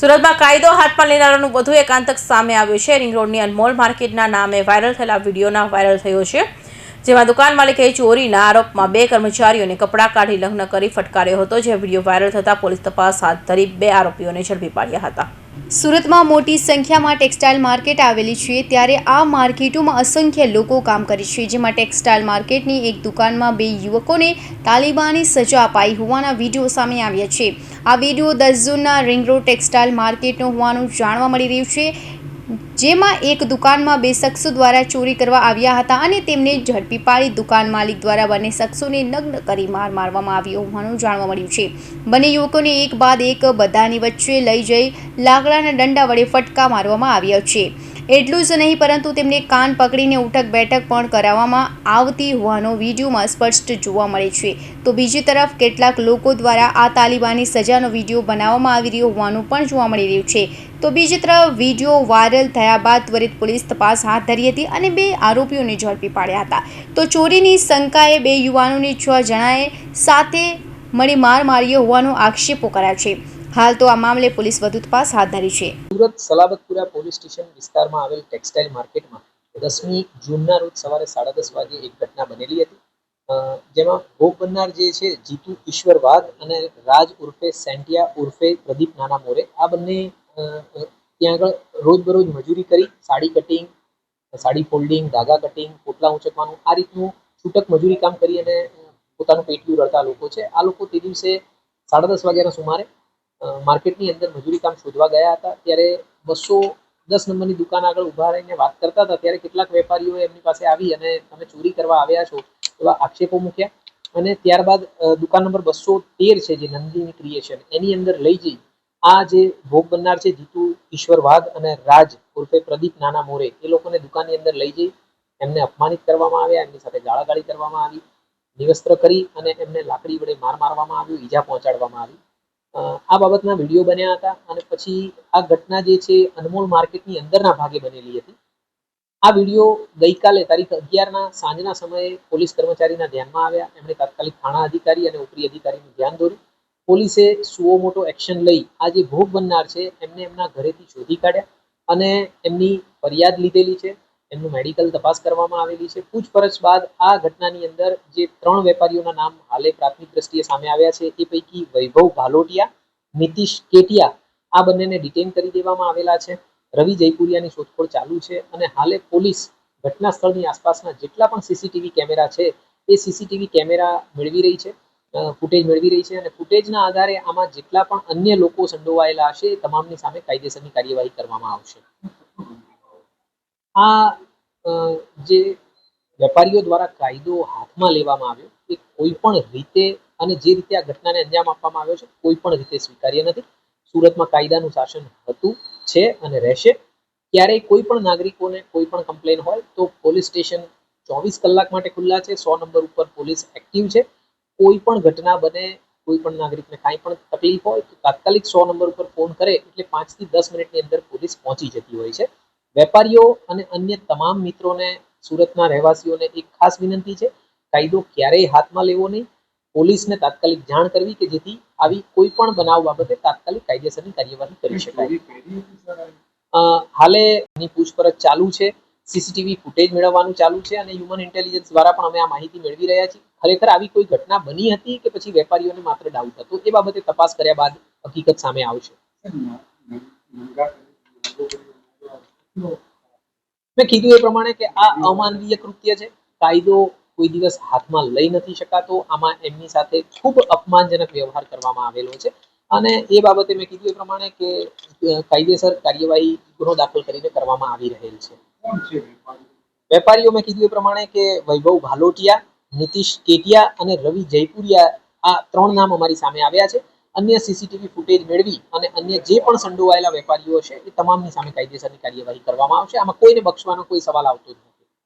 સુરતમાં કાયદો હાથમાં લેનારાનું વધુ એક આતંક સામે આવ્યું છે. રિંગ રોડની અનમોલ માર્કેટના નામે વાયરલ થયેલા વિડીયોના વાયરલ થયો છે, જેમાં દુકાન માલિકે ચોરીના આરોપમાં બે કર્મચારીઓને કપડાં કાઢી લગ્ન કરી ફટકાર્યો હતો. જે વીડિયો વાયરલ થતાં પોલીસ તપાસ હાથ ધરી બે આરોપીઓને ઝડપી પાડ્યા હતા. સુરતમાં મોટી સંખ્યામાં ટેક્સટાઇલ માર્કેટ આવેલી છે, ત્યારે આ માર્કેટોમાં અસંખ્ય લોકો કામ કરે છે, જેમાં ટેક્સટાઇલ માર્કેટની એક દુકાનમાં બે યુવકોને તાલિબાની સજા અપાઈ હોવાના વીડિયો સામે આવ્યા છે. આ વીડિયો દસ જૂનના રિંગ રોડ ટેક્સટાઇલ માર્કેટનો હોવાનું જાણવા મળી રહ્યું છે. જેમાં એક દુકાનમાં બે શખ્સો દ્વારા ચોરી કરવા આવ્યા હતા અને તેમને ઝડપી પાડી દુકાન માલિક દ્વારા બંને શખ્સોને નગ્ન કરી માર મારવામાં આવ્યો હોવાનું જાણવા મળ્યું છે. બંને યુવકોને એક બાદ એક બધાની વચ્ચે લઈ જઈ લાકડાના દંડા વડે ફટકા મારવામાં આવ્યા છે. એટલું જ નહીં, પરંતુ તેમને કાન પકડીને ઉઠક બેઠક પણ કરાવવામાં આવતી હોવાનો વિડીયોમાં સ્પષ્ટ જોવા મળે છે. તો બીજી તરફ, કેટલાક લોકો દ્વારા આ તાલિબાની સજાનો વીડિયો બનાવવામાં આવી રહ્યો હોવાનું પણ જોવા મળી રહ્યું છે. તો બીજી તરફ, વીડિયો વાયરલ થયા બાદ ત્વરિત પોલીસ તપાસ હાથ ધરી હતી અને બે આરોપીઓને ઝડપી પાડ્યા હતા. તો ચોરીની શંકાએ બે યુવાનોને છ જણાએ સાથે મળી માર માર્યો હોવાનો આક્ષેપો કર્યા છે. હાલ તો આ મામલે પોલીસ વધુ તપાસ હાથ ધરી છે. સુરત સલાબતપુરા પોલીસ સ્ટેશન વિસ્તારમાં આવેલ ટેક્સટાઇલ માર્કેટમાં દસમી જૂનના રોજ સવારે સાડા દસ વાગે એક ઘટના બનેલી હતી. જેમાં ભોગ બનનાર જે છે, જીતુ ઈશ્વર વાઘ અને રાજ ઉર્ફે સેન્ટિયા ઉર્ફે પ્રદીપ નાના મોરે, આ બંને ત્યાં આગળ રોજબરોજ મજૂરી કરી, સાડી કટિંગ, સાડી ફોલ્ડિંગ, ધાગા કટિંગ, પોટલા ઉંચકવાનું, આ રીતનું છૂટક મજૂરી કામ કરી અને પોતાનું પેટલું રડતા લોકો છે. આ લોકો તે દિવસે સાડા દસ વાગ્યાના સુમારે માર્કેટની અંદર મજૂરી કામ શોધવા ગયા હતા. ત્યારે બસો દસ નંબરની દુકાન આગળ ઊભા રહીને વાત કરતા હતા. ત્યારે કેટલાક વેપારીઓ એમની પાસે આવી અને તમે ચોરી કરવા આવ્યા છો એવા આક્ષેપો મૂક્યા. અને ત્યારબાદ દુકાન નંબર બસો તેર છે જે નંદિની ક્રિએશન એની અંદર લઈ જઈ આ જે ભોગ બનનાર છે જીતુ ઈશ્વર વાઘ અને રાજ ઉર્ફે પ્રદીપ નાના મોરે, એ લોકોને દુકાનની અંદર લઈ જઈ, એમને અપમાનિત કરવામાં આવ્યા, એમની સાથે ગાળાગાળી કરવામાં આવી, નિવસ્ત્ર કરી અને એમને લાકડી વડે માર મારવામાં આવ્યું, ઈજા પહોંચાડવામાં આવી. આ બાબતના વીડિયો બન્યા હતા અને પછી આ ઘટના જે છે અનમોલ માર્કેટની અંદરના ભાગે બનેલી હતી. આ વીડિયો ગઈકાલે તારીખ અગિયારના સાંજના સમયે પોલીસ કર્મચારીના ધ્યાનમાં આવ્યા. એમણે તાત્કાલિક થાણા અધિકારી અને ઉપરી અધિકારીનું ધ્યાન દોર્યું. પોલીસે સુઓ મોટો એક્શન લઈ આ જે ભોગ બનનાર છે એમને એમના ઘરેથી શોધી કાઢ્યા અને એમની ફરિયાદ લીધેલી છે. એમનું મેડિકલ તપાસ કરવામાં આવેલી છે. પૂછપરછ બાદ આ ઘટનાની અંદર જે ત્રણ વેપારીઓના નામ હાલે પ્રાથમિક દ્રષ્ટિએ સામે આવ્યા છે, એ પૈકી વૈભવ ભાલોટિયા, નીતિશ કેટિયા, આ બંનેને ડિટેન કરી દેવામાં આવેલા છે. રવિ જયપુરિયાની શોધખોળ ચાલુ છે અને હાલે પોલીસ ઘટના સ્થળની આસપાસના જેટલા પણ સીસીટીવી કેમેરા છે, એ સીસીટીવી કેમેરા મેળવી રહી છે ફૂટેજ મેળવી રહી છે અને ફૂટેજના આધારે આમાં જેટલા પણ અન્ય લોકો સંડોવાયેલા હશે તમામની સામે કાયદેસરની કાર્યવાહી કરવામાં આવશે. આ જે વેપારીઓ દ્વારા કાયદો હાથમાં લેવામાં આવ્યો એ કોઈ પણ રીતે અને જે રીતે આ ઘટનાને અંજામ આપવામાં આવ્યો છે કોઈ પણ રીતે સ્વીકાર્ય નથી. સુરતમાં કાયદાનું શાસન હતું, છે અને રહેશે. ક્યારેય કોઈ પણ નાગરિકોને કોઈ પણ કમ્પ્લેન હોય તો પોલીસ સ્ટેશન ચોવીસ કલાક માટે ખુલ્લા છે, સો નંબર ઉપર પોલીસ એક્ટિવ છે. કોઈ પણ ઘટના બને કોઈ પણ નાગરિકને કાંઈ પણ તકલીફ હોય તો તાત્કાલિક સો નંબર ઉપર ફોન કરે એટલે પાંચથી દસ મિનિટની અંદર પોલીસ પહોંચી જતી હોય છે. વેપારીઓ અને અન્ય તમામ મિત્રોને સુરતના રહેવાસીઓને એક ખાસ વિનંતી છે કાયદો ક્યારેય હાથમાં લેવો નહીં. પોલીસને તાત્કાલિક જાણ કરવી કે જેથી આવી કોઈ પણ બનાવ બાબતે તાત્કાલિક કાયદેસરની કાર્યવાહી કરી શકાય. હાલે ની પૂછપરછ ચાલુ છે સીસીટીવી ફૂટેજ મેળવવાનું ચાલુ છે અને હ્યુમન ઇન્ટેલિજન્સ દ્વારા પણ અમે આ માહિતી મેળવી રહ્યા છીએ. ખરેખર આવી કોઈ ઘટના બની હતી કે પછી વેપારીઓને માત્ર ડાઉટ હતો? એ બાબતે તપાસ કર્યા બાદ હકીકત સામે આવશે. મેં કીધું એ પ્રમાણે કે આ અમાનવીય કૃત્ય છે. કાયદો કોઈ દિવસ હાથમાં લઈ નથી શકાતો. આમાં એમની સાથે ખૂબ અપમાનજનક વ્યવહાર કરવામાં આવેલો છે. અને એ બાબતે મેં કીધું એ પ્રમાણે કે કાયદેસર કાર્યવાહી ગુનો દાખલ કરીને કરવામાં આવી રહેલ છે. વેપારીઓ મેં કીધું એ પ્રમાણે કે વૈભવ ભાલોટિયા નીતિશ કેટિયા અને રવિ જયપુરિયા આ ત્રણ નામ અમારી સામે આવ્યા છે. અન્ય સીસીટીવી ફૂટેજ મેળવી અને અન્ય જે પણ સંડોવાયેલા વેપારીઓ છે, એ તમામની સામે કાયદેસરની કાર્યવાહી કરવામાં આવશે. આમાં કોઈને બક્ષવાનો કોઈ સવાલ આવતો નથી